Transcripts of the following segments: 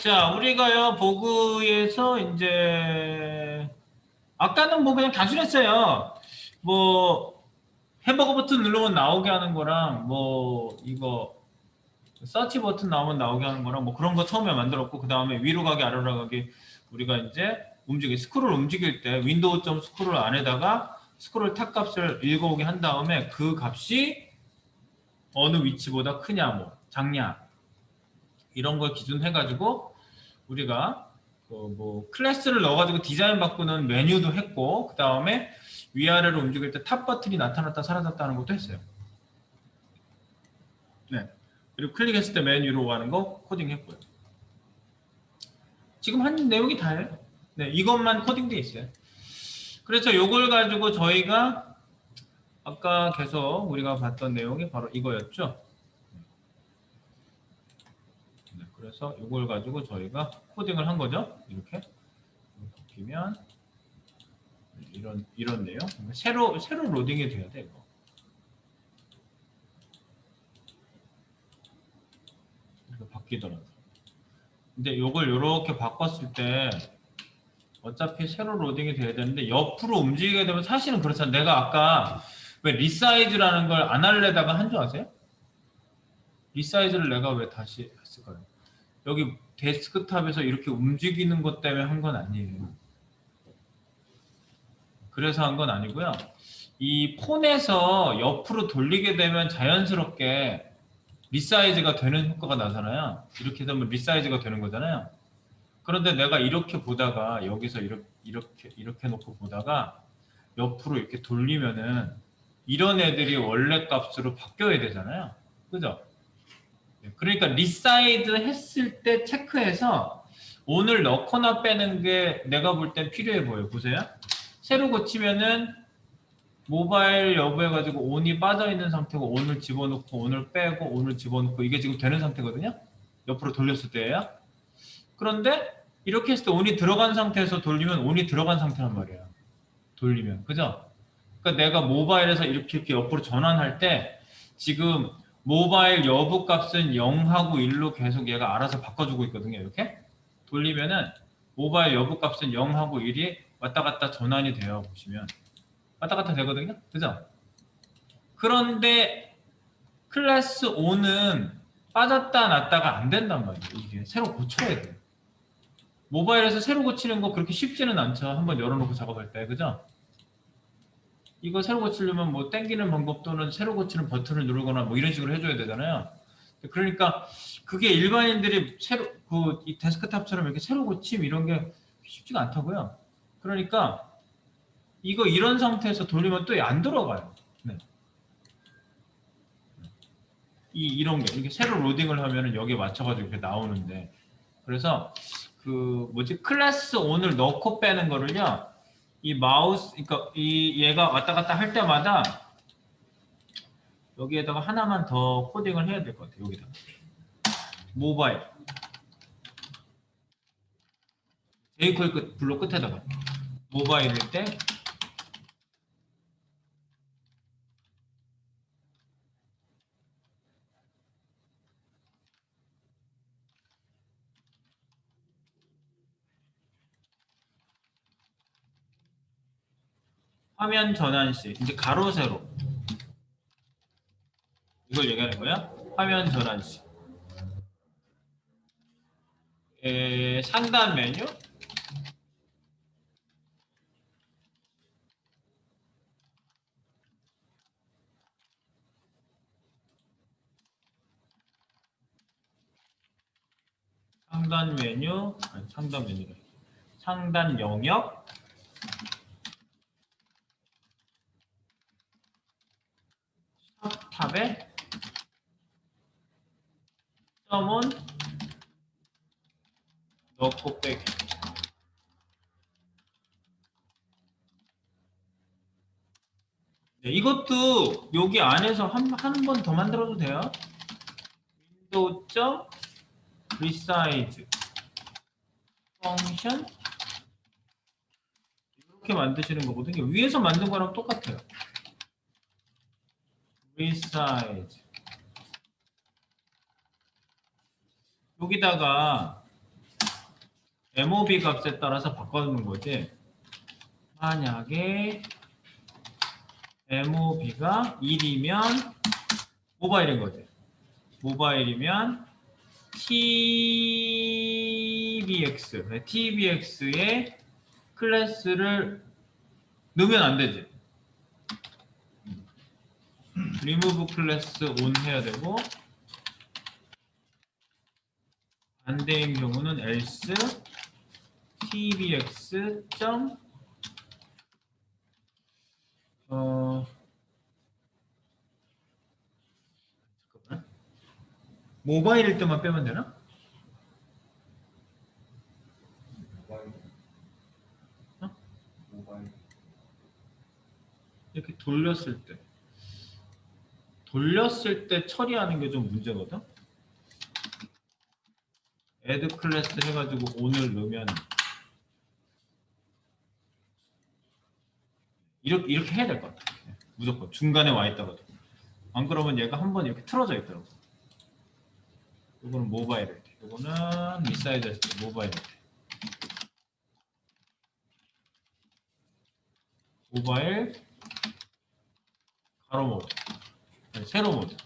자, 우리가요, 보그에서 이제, 아까는 뭐 그냥 단순했어요. 뭐, 햄버거 버튼 누르면 나오게 하는 거랑, 뭐, 이거, 서치 버튼 나오면 나오게 하는 거랑, 뭐 그런 거 처음에 만들었고, 그 다음에 위로 가기, 아래로 가기, 우리가 이제 움직이, 스크롤 움직일 때, 윈도우 점 스크롤 안에다가 스크롤 탑 값을 읽어오게 한 다음에 그 값이 어느 위치보다 크냐, 뭐, 작냐, 이런 걸 기준해가지고 우리가 그 뭐 클래스를 넣어가지고 디자인 바꾸는 메뉴도 했고 그 다음에 위아래로 움직일 때 탑 버튼이 나타났다 사라졌다 하는 것도 했어요. 네. 그리고 클릭했을 때 메뉴로 가는 거 코딩했고요. 지금 한 내용이 다예요. 네, 이것만 코딩돼 있어요. 그래서 이걸 가지고 저희가 아까 계속 우리가 봤던 내용이 바로 이거였죠. 네, 그래서 이걸 가지고 저희가 코딩을 한 거죠. 이렇게 바뀌면 이런 이런 내용 새로 새로 로딩이 돼야 돼 이거. 이렇게 바뀌더라고. 근데 이걸 이렇게 바꿨을 때 어차피 새로 로딩이 돼야 되는데 옆으로 움직이게 되면 사실은 그렇잖아. 내가 아까 왜 리사이즈라는 걸 안 할래다가 한 줄 아세요? 리사이즈를 내가 왜 다시 했을까요? 여기 데스크탑에서 이렇게 움직이는 것 때문에 한 건 아니에요. 그래서 한 건 아니고요. 이 폰에서 옆으로 돌리게 되면 자연스럽게 리사이즈가 되는 효과가 나잖아요. 이렇게 되면 리사이즈가 되는 거잖아요. 그런데 내가 이렇게 보다가 여기서 이렇게 이렇게 이렇게 놓고 보다가 옆으로 이렇게 돌리면은 이런 애들이 원래 값으로 바뀌어야 되잖아요. 그죠? 네, 그러니까 리사이즈 했을 때 체크해서 오늘 넣거나 빼는 게 내가 볼 땐 필요해 보여요. 보세요. 새로 고치면은 모바일 여부 해가지고 온이 빠져 있는 상태고 온을 집어넣고 온을 빼고 온을 집어넣고 이게 지금 되는 상태거든요. 옆으로 돌렸을 때예요. 그런데 이렇게 했을 때 온이 들어간 상태에서 돌리면 온이 들어간 상태란 말이에요. 돌리면 그죠? 그러니까 내가 모바일에서 이렇게 이렇게 옆으로 전환할 때 지금 모바일 여부 값은 0하고 1로 계속 얘가 알아서 바꿔주고 있거든요. 이렇게 돌리면은 모바일 여부 값은 0하고 1이 왔다 갔다 전환이 돼요. 보시면 왔다 갔다 되거든요. 그죠? 그런데 클래스 5는 빠졌다 놨다가 안 된단 말이에요. 이게 새로 고쳐야 돼요. 모바일에서 새로 고치는 거 그렇게 쉽지는 않죠. 한번 열어놓고 작업할 때. 그죠? 이거 새로 고치려면 뭐 땡기는 방법 또는 새로 고치는 버튼을 누르거나 뭐 이런 식으로 해줘야 되잖아요. 그러니까 그게 일반인들이 새로 그이 데스크탑처럼 이렇게 새로 고침 이런 게 쉽지가 않다고요. 그러니까 이거 이런 상태에서 돌리면 또안 들어가요. 네. 이 이런 게 이렇게 새로 로딩을 하면은 여기에 맞춰가지고 이렇게 나오는데 그래서 그 뭐지 클래스 온을 넣고 빼는 거를요. 이 마우스, 그러니까 이 얘가 왔다 갔다 할 때마다 여기에다가 하나만 더 코딩을 해야 될 것 같아요. 여기다 모바일 제이콜 끝 블록 끝에다가 모바일일 때 화면 전환 시 이제 가로 세로. 이걸 얘기하는 거야. 화면 전환 시. 에, 상단 메뉴? 상단 메뉴? 아니 상단 메뉴래 상단 영역 탑에 점은 넣고 빼기. 네, 이것도 여기 안에서 한한번더 만들어도 돼요. 윈도우 점 리사이즈 펑션 이렇게 만드시는 거거든요. 위에서 만든 거랑 똑같아요 resize 여기다가 MOB 값에 따라서 바꿔주는 거지. 만약에 MOB가 1이면 모바일인 거지. 모바일이면 TBX, 네, TBX의 클래스를 넣으면 안 되지. 리무브 클래스 온 해야 되고 반대인 경우는 else tbx 점 어, 잠깐만. 모바일일 때만 빼면 되나? 어? 이렇게 돌렸을 때 돌렸을 때 처리하는 게 좀 문제거든. 애드 클래스 해가지고 오늘 넣으면 이렇게 이렇게 해야 될 것 같아. 무조건 중간에 와 있다가도 안 그러면 얘가 한 번 이렇게 틀어져 있더라고. 이거는 모바일 때, 이거는 했을 때 모바일 가로 모드 세로 모드.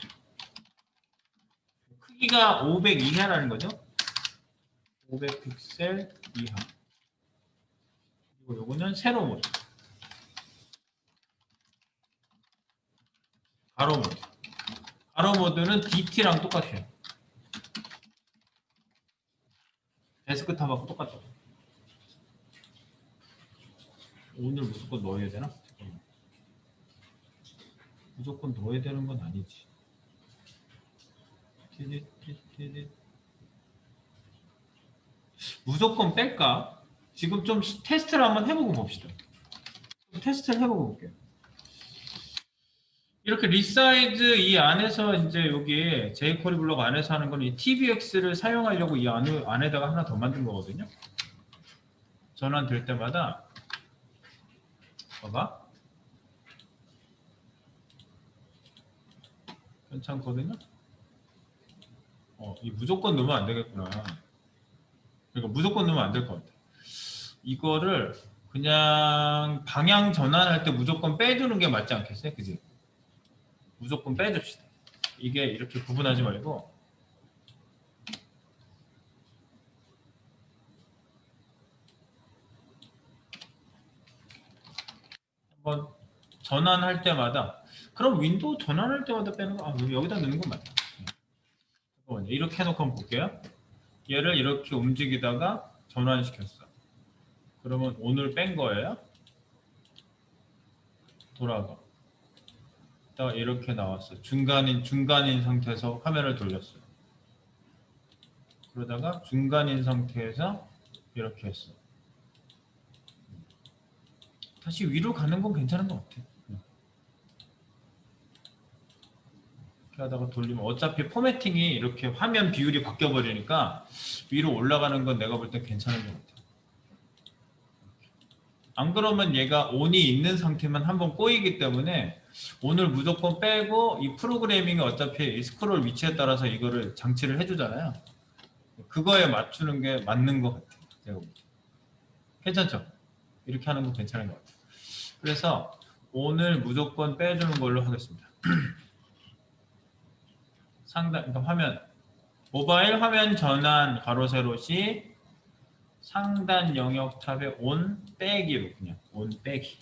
크기가 500 이하라는 거죠? 500 픽셀 이하. 그리고 요거는 세로 모드. 가로 모드. 가로 모드는 DT랑 똑같아요. 데스크탑하고 똑같죠 오늘 무조건 넣어야 되나? 무조건 넣어야 되는 건 아니지. 무조건 뺄까? 지금 좀 시- 테스트를 한번 해보고 봅시다. 좀 테스트를 해보고 볼게요. 이렇게 리사이즈 이 안에서 이제 여기 제이코리 블록 안에서 하는 거는 이 TBX를 사용하려고 이 안에, 안에다가 하나 더 만든 거거든요. 전환 될 때마다 봐봐. 괜찮거든요. 어, 이 무조건 넣으면 안 되겠구나. 그러니까 무조건 넣으면 안 될 것 같아. 이거를 그냥 방향 전환할 때 무조건 빼주는 게 맞지 않겠어요? 그지? 무조건 빼줍시다. 이게 이렇게 구분하지 말고 한번 전환할 때마다 그럼 윈도우 전환할 때마다 빼는 거 아, 여기다 넣는 건 맞다. 잠깐만요. 이렇게 해놓고 한번 볼게요. 얘를 이렇게 움직이다가 전환시켰어. 그러면 오늘 뺀 거예요. 돌아가. 딱 이렇게 나왔어. 중간인 중간인 상태에서 화면을 돌렸어요. 그러다가 중간인 상태에서 이렇게 했어. 다시 위로 가는 건 괜찮은 것 같아. 이렇게 하다가 돌리면 어차피 포매팅이 이렇게 화면 비율이 바뀌어 버리니까 위로 올라가는 건 내가 볼 때 괜찮은 것 같아. 안 그러면 얘가 온이 있는 상태만 한번 꼬이기 때문에 오늘 무조건 빼고 이 프로그래밍이 어차피 이 스크롤 위치에 따라서 이거를 장치를 해주잖아요. 그거에 맞추는 게 맞는 것 같아요. 제가. 괜찮죠? 이렇게 하는 거 괜찮은 것 같아요. 그래서 오늘 무조건 빼주는 걸로 하겠습니다. 상단, 그러니까 화면, 모바일 화면 전환 가로 세로 시 상단 영역 탑에 온 빼기로 그냥 온 빼기.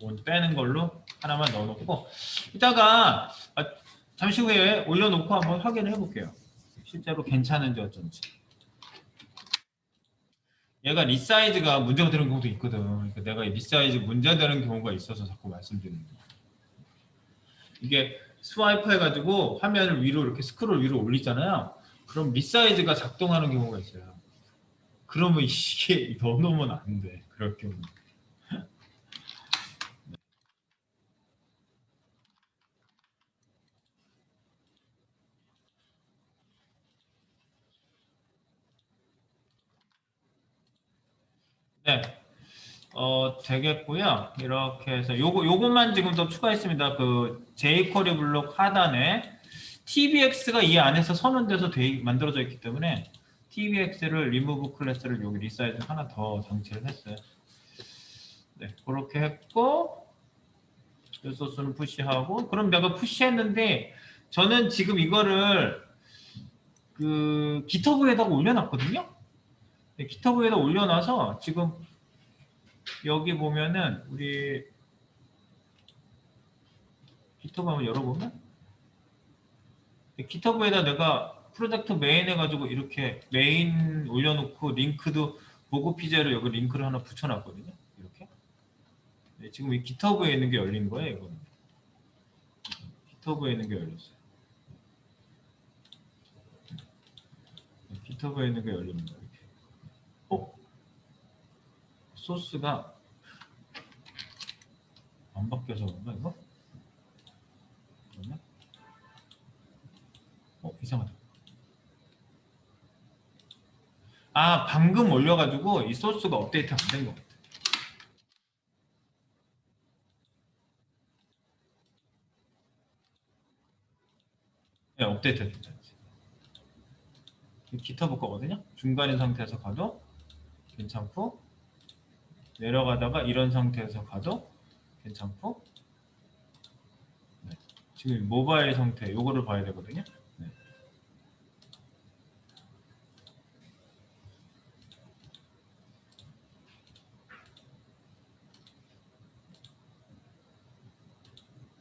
온 빼는 걸로 하나만 넣어놓고 이따가 아, 잠시 후에 올려놓고 한번 확인을 해볼게요. 실제로 괜찮은지 어쩐지. 얘가 리사이즈가 문제가 되는 경우도 있거든. 그러니까 내가 이 리사이즈 문제 되는 경우가 있어서 자꾸 말씀드리는 거야. 이게 스와이프 해가지고 화면을 위로 이렇게 스크롤 위로 올리잖아요. 그럼 리사이즈가 작동하는 경우가 있어요. 그러면 이게 넣어놓으면 안 돼. 그럴 경우. 네. 어, 되겠고요. 이렇게 해서 요거 요것만 지금 더 추가했습니다. 그 jQuery 블록 하단에 TBX가 이 안에서 선언돼서 돼, 만들어져 있기 때문에 TVX를 리무브 클래스를 여기 리사이즈 하나 더 장치를 했어요. 네, 그렇게 했고 이 소스는 푸시하고 그럼 내가 푸시했는데 저는 지금 이거를 그 기터브에다가 올려놨거든요. 네, 기터브에다 올려놔서 지금 여기 보면은 우리 기터브 한번 열어보면 네, 기터브에다 내가 프로젝트 메인 해가지고 이렇게 메인 올려놓고 링크도 보고 피제를 여기 링크를 하나 붙여놨거든요. 이렇게 네, 지금 이 기터브에 있는 게 열린 거예요. 이거는 기터브에 있는 게 열렸어요. 네, 기터브에 있는 게 열립니다. 이렇게. 어? 소스가 안 바뀌어서 그런가 이거? 그러면 어 이상하다. 아 방금 올려가지고 이 소스가 업데이트 안 된 것 같아. 네 업데이트 됐죠. 기타 거거든요. 중간인 상태에서 가도 괜찮고 내려가다가 이런 상태에서 가도 괜찮고 네. 지금 모바일 상태 요거를 봐야 되거든요. 네.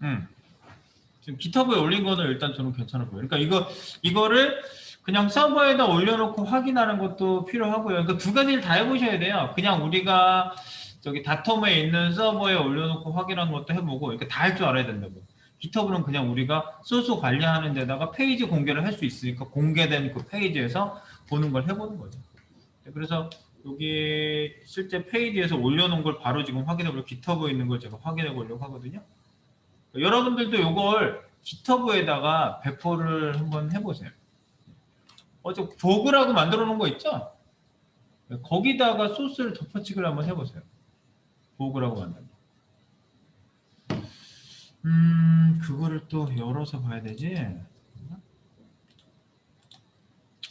음. 지금 기타브에 올린 거는 일단 저는 괜찮아 보여요. 그러니까 이거 이거를 그냥 서버에다 올려놓고 확인하는 것도 필요하고요. 그러니까 두 가지를 다 해보셔야 돼요. 그냥 우리가 저기 다텀에 있는 서버에 올려놓고 확인하는 것도 해보고 이렇게 다할 줄 알아야 된다고. 기터브는 그냥 우리가 소스 관리하는 데다가 페이지 공개를 할 수 있으니까 공개된 그 페이지에서 보는 걸 해보는 거죠. 네, 그래서 여기 실제 페이지에서 올려놓은 걸 바로 지금 확인해 보려 기터브에 있는 걸 제가 확인해 보려고 하거든요. 여러분들도 이걸 기터브에다가 배포를 한번 해보세요. 어저 도그라고 만들어 놓은 거 있죠? 거기다가 소스를 덮어치기를 한번 해보세요. 도그라고 만든 거. 음, 그거를 또 열어서 봐야 되지.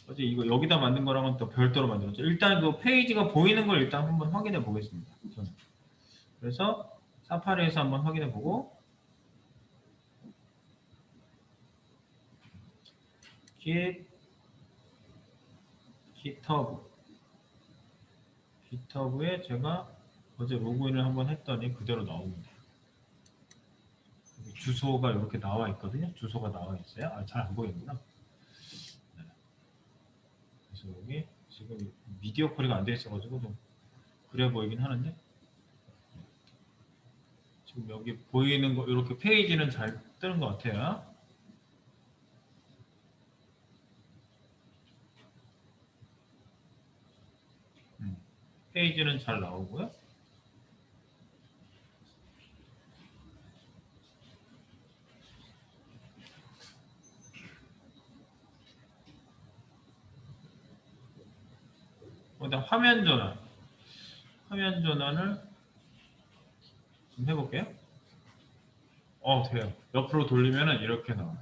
어제 이거 여기다 만든 거랑은 또 별도로 만들었죠. 일단 그 페이지가 보이는 걸 일단 한번 확인해 보겠습니다. 저는. 그래서 사파리에서 한번 확인해 보고 GitHub GitHub에 제가 어제 로그인을 한번 했더니 그대로 나옵니다. 주소가 이렇게 나와 있거든요. 주소가 나와 있어요. 아, 잘 안 보이는구나. 네. 그래서 여기 지금 미디어 쿼리가 안 돼 있어가지고 좀 그래 보이긴 하는데 지금 여기 보이는 거 이렇게 페이지는 잘 뜨는 것 같아요. 음, 페이지는 잘 나오고요. 일단 화면 전환. 화면 전환을 좀 해볼게요. 어, 돼요. 옆으로 돌리면은 이렇게 나와요.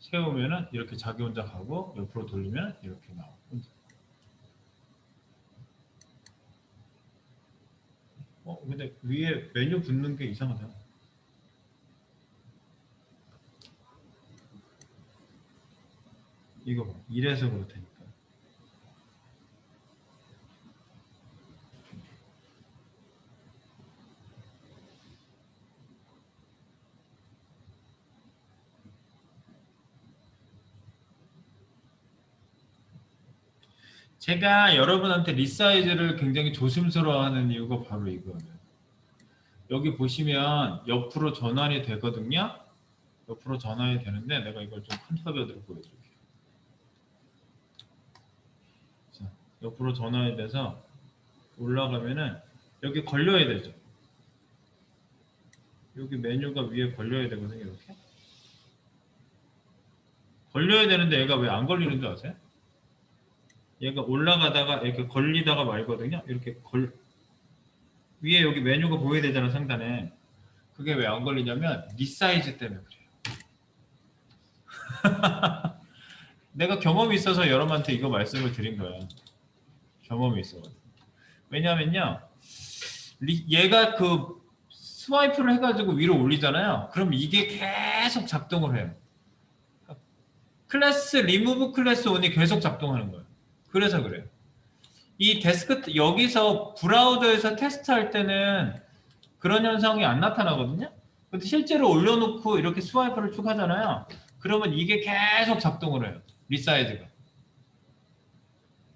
세우면은 이렇게 자기 혼자 가고 옆으로 돌리면 이렇게 나와요. 어, 근데 위에 메뉴 붙는 게 이상하다. 이거 봐. 이래서 그렇다니까. 제가 여러분한테 리사이즈를 굉장히 조심스러워하는 이유가 바로 이거예요. 여기 보시면 옆으로 전환이 되거든요. 옆으로 전환이 되는데 내가 이걸 좀큰 화면으로 보여줄게요. 자, 옆으로 전환이 돼서 올라가면은 여기 걸려야 되죠. 여기 메뉴가 위에 걸려야 되거든요. 이렇게 걸려야 되는데 얘가 왜 안 걸리는 줄 아세요? 얘가 올라가다가 이렇게 걸리다가 말거든요. 이렇게 걸 위에 여기 메뉴가 보여야 되잖아 상단에. 그게 왜 안 걸리냐면 리사이즈 때문에 그래요. 내가 경험이 있어서 여러분한테 이거 말씀을 드린 거예요. 경험이 있어. 왜냐면요, 리- 얘가 그 스와이프를 해가지고 위로 올리잖아요. 그럼 이게 계속 작동을 해요. 클래스 리무브 클래스 온이 계속 작동하는 거예요. 그래서 그래요. 이 데스크 여기서 브라우저에서 테스트할 때는 그런 현상이 안 나타나거든요. 근데 실제로 올려놓고 이렇게 스와이프를 쭉 하잖아요. 그러면 이게 계속 작동을 해요. 리사이즈가.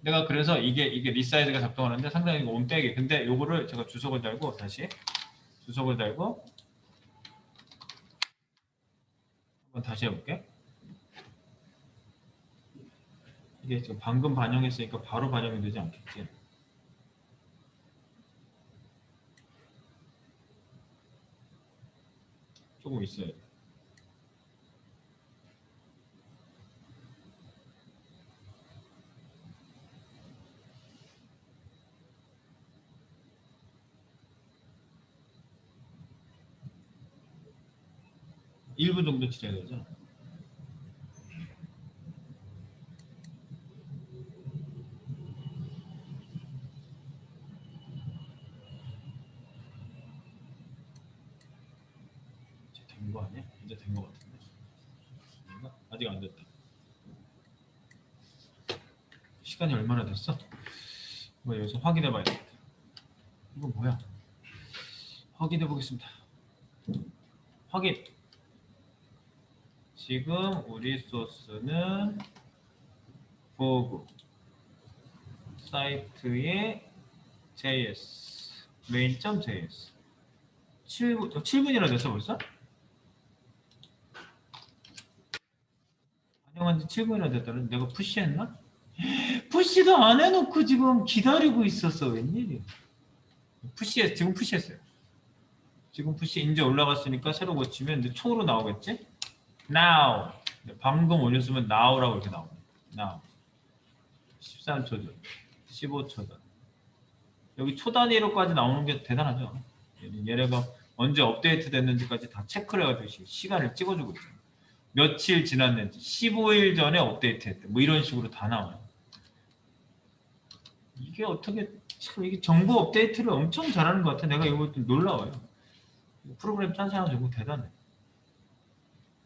내가 그래서 이게 이게 리사이즈가 작동하는데 상당히 온떼기. 근데 요거를 제가 주석을 달고 다시 주석을 달고 한번 다시 해볼게. 이게 지금 방금 반영했으니까 바로 반영이 되지 않겠지. 조금 있어요. 일분 정도 지나야 되죠. 이제 된 거 아니야? 이제 된 거 같은데. 아닌가? 아직 안 됐다. 시간이 얼마나 됐어? 뭐 여기서 확인해 봐야겠다. 이거 뭐야? 확인해 보겠습니다. 확인. 지금 우리 소스는 보고 사이트의 js main.js 7분, 7분이나 됐어 벌써? 지 7분이나 됐다는 내가 푸시했나? 푸시도 안 해놓고 지금 기다리고 있었어 웬일이야. 푸시했 지금 푸시했어요. 지금 푸시 이제 올라갔으니까 새로 고치면 이제 총으로 나오겠지? now. 네, 방금 올렸으면 now라고 이렇게 나오네 now. 13초 전 15초 전. 여기 초 단위로까지 나오는 게 대단하죠. 얘- 얘네가 언제 업데이트 됐는지까지 다 체크를 해가지고 시- 시간을 찍어주고 있죠 며칠 지났는지 15일 전에 업데이트 했대 뭐 이런 식으로 다 나와요 이게 어떻게 참 이게 정보 업데이트를 엄청 잘하는 것 같아 내가 이거 좀 놀라워요 프로그램 짠 사람 정말 대단해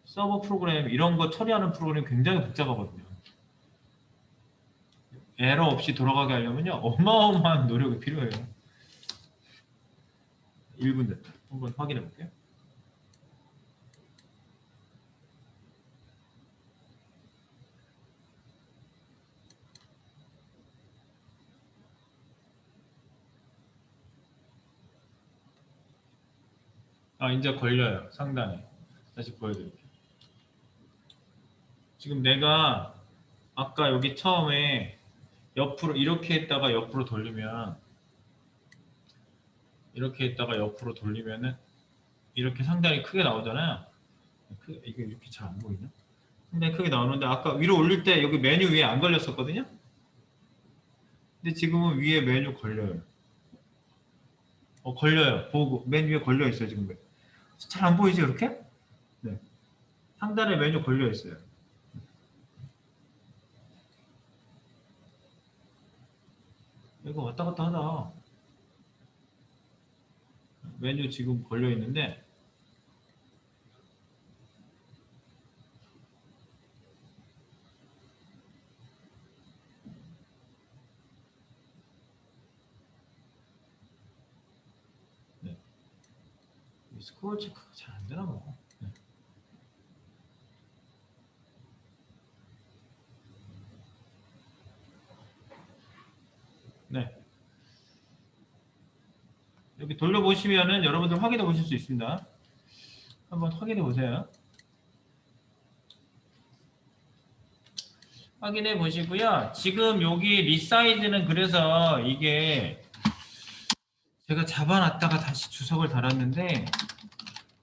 서버 프로그램 이런 거 처리하는 프로그램 굉장히 복잡하거든요. 에러 없이 돌아가게 하려면요 어마어마한 노력이 필요해요. 1분 됐다. 한번 확인해 볼게요. 아 이제 걸려요 상당히. 다시 보여드릴게요. 지금 내가 아까 여기 처음에 옆으로 이렇게 했다가 옆으로 돌리면 이렇게 했다가 옆으로 돌리면은 이렇게 상당히 크게 나오잖아요. 크- 이게 이렇게 잘 안 보이나? 상당히 크게 나오는데 아까 위로 올릴 때 여기 메뉴 위에 안 걸렸었거든요. 근데 지금은 위에 메뉴 걸려요. 어 걸려요. 보고 맨 위에 걸려 있어요 지금. 잘 안 보이죠 이렇게? 네. 상단에 메뉴 걸려 있어요. 이거 왔다 갔다 하다. 메뉴 지금 걸려 있는데 네. 이 스크롤 체크가 잘 안 되나 봐. 네. 네. 여기 돌려보시면은 여러분들 확인해 보실 수 있습니다. 한번 확인해 보세요. 확인해 보시고요. 지금 여기 리사이즈는 그래서 이게 제가 잡아놨다가 다시 주석을 달았는데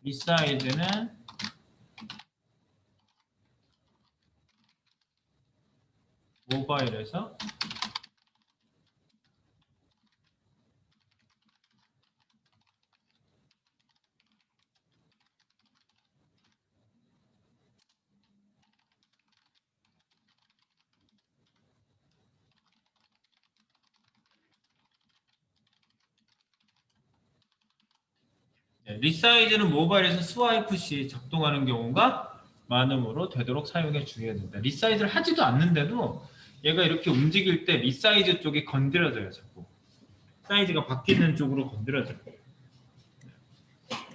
리사이즈는 모바일에서 리사이즈는 모바일에서 스와이프 시 작동하는 경우가 많으므로 되도록 사용에 주의해야 된다. 리사이즈를 하지도 않는데도 얘가 이렇게 움직일 때 리사이즈 쪽이 건드려져요, 자꾸. 사이즈가 바뀌는 쪽으로 건드려져요.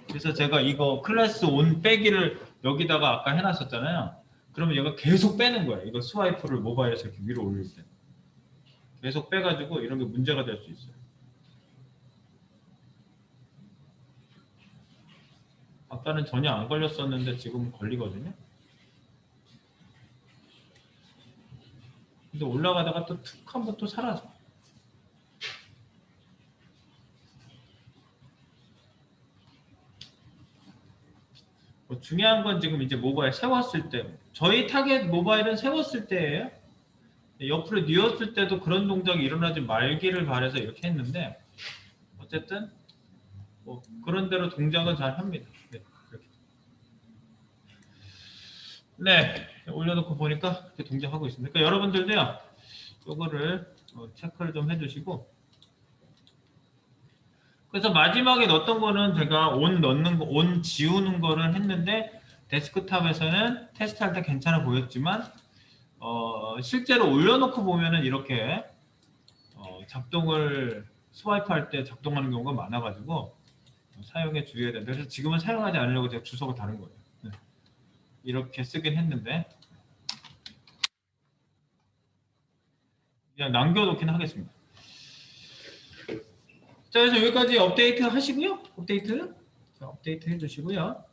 그래서 제가 이거 클래스 온 빼기를 여기다가 아까 해놨었잖아요. 그러면 얘가 계속 빼는 거예요. 이거 스와이프를 모바일에서 이렇게 위로 올릴 때. 계속 빼가지고 이런 게 문제가 될 수 있어요. 아까는 전혀 안 걸렸었는데 지금 걸리거든요. 근데 올라가다가 또 툭 한번 또 사라져. 뭐 중요한 건 지금 이제 모바일 세웠을 때 저희 타겟 모바일은 세웠을 때예요. 옆으로 뉘었을 때도 그런 동작이 일어나지 말기를 바래서 이렇게 했는데 어쨌든 뭐 그런 대로 동작은 잘 합니다. 네. 네, 올려놓고 보니까 이렇게 동작하고 있습니다. 그러니까 여러분들도요, 이거를 어, 체크를 좀 해주시고. 그래서 마지막에 넣었던 거는 제가 온 넣는 거, 온 지우는 거를 했는데 데스크탑에서는 테스트할 때 괜찮아 보였지만 어, 실제로 올려놓고 보면은 이렇게 어, 작동을 스와이프 할 때 작동하는 경우가 많아가지고 사용에 주의해야 된다. 그래서 지금은 사용하지 않으려고 제가 주소가 다른 거예요. 네. 이렇게 쓰긴 했는데 그냥 남겨놓긴 하겠습니다. 자, 그래서 여기까지 업데이트 하시고요. 업데이트. 자, 업데이트 해주시고요.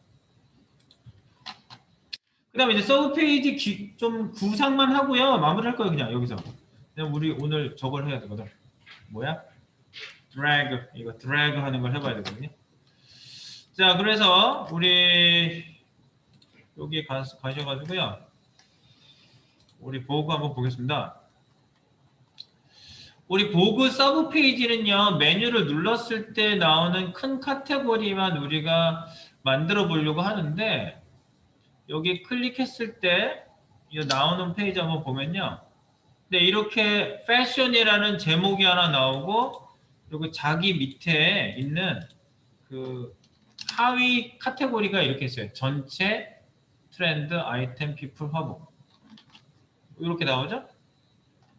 그 다음에 이제 서브 페이지 기- 좀 구상만 하고요. 마무리할 거예요, 그냥 여기서. 그냥 우리 오늘 저걸 해야 되거든. 뭐야? 드래그. 이거 드래그 하는 걸 해봐야 되거든요. 자, 그래서 우리 여기 가, 가셔가지고요. 우리 보고 한번 보겠습니다. 우리 보그 서브 페이지는요 메뉴를 눌렀을 때 나오는 큰 카테고리만 우리가 만들어 보려고 하는데 여기 클릭했을 때이 나오는 페이지 한번 보면요 네 이렇게 패션이라는 제목이 하나 나오고 그리고 자기 밑에 있는 그 하위 카테고리가 이렇게 있어요 전체 트렌드 아이템 피플 화보 이렇게 나오죠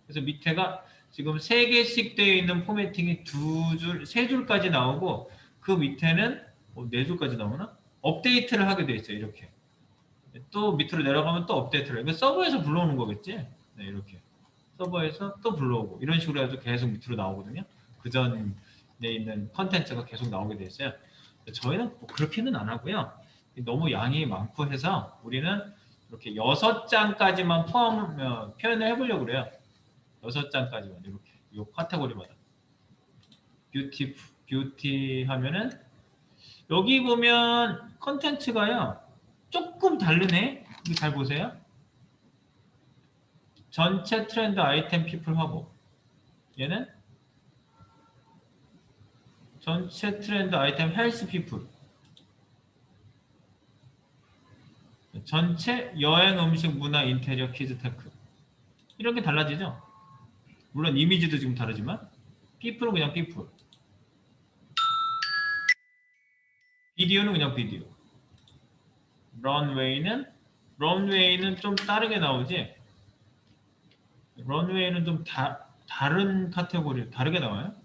그래서 밑에가 지금 세 개씩 되어 있는 포매팅이 두 줄, 세 줄까지 나오고 그 밑에는 어, 네 줄까지 나오나? 업데이트를 하게 되어 있어요. 이렇게. 또 밑으로 내려가면 또 업데이트를. 이거 서버에서 불러오는 거겠지? 네, 이렇게. 서버에서 또 불러오고 이런 식으로 해서 계속 밑으로 나오거든요. 그 전에 있는 컨텐츠가 계속 나오게 되어 있어요. 저희는 뭐 그렇게는 안 하고요. 너무 양이 많고 해서 우리는 이렇게 여섯 장까지만 포함 어, 표현을 해보려고 그래요. 여섯 장까지만 이렇게 요 카테고리마다 뷰티 뷰티 하면은 여기 보면 컨텐츠가요 조금 다르네 이거 잘 보세요 전체 트렌드 아이템 피플 화보 얘는 전체 트렌드 아이템 헬스 피플. 전체 여행 음식 문화 인테리어 키즈 테크. 이런 게 달라지죠? 물론 이미지도 지금 다르지만 피플은 그냥 피플. 비디오는 그냥 비디오. 런웨이는 런웨이는 좀 다르게 나오지? 런웨이는 좀 다, 다른 카테고리 다르게 나와요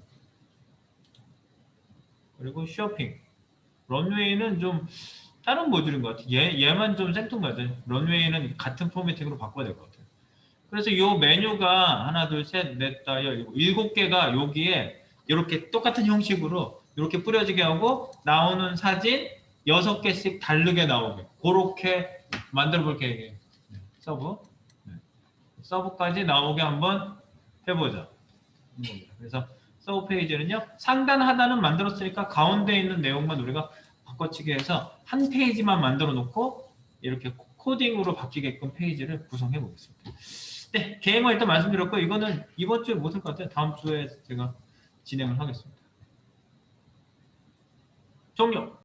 그리고 쇼핑 런웨이는 좀 다른 모듈인 것 같아 얘, 얘만 좀 생뚱맞아 런웨이는 같은 포매팅으로 바꿔야 될 것 같아 그래서 이 메뉴가 하나, 둘, 셋, 넷, 다, 열, 일곱, 개가 여기에 이렇게 똑같은 형식으로 이렇게 뿌려지게 하고 나오는 사진 여섯 개씩 다르게 나오게 그렇게 만들어 볼 계획이에요. 네, 서브. 네. 서브까지 나오게 한번 해보자. 음, 그래서 서브 페이지는요 상단 하단은 만들었으니까 가운데 있는 내용만 우리가 바꿔치기 해서 한 페이지만 만들어 놓고 이렇게 코딩으로 바뀌게끔 페이지를 구성해 보겠습니다. 네, 계획만 일단 말씀드렸고 이거는 이번 주에 못할 것 같아요. 다음 주에 제가 진행을 하겠습니다. 종료.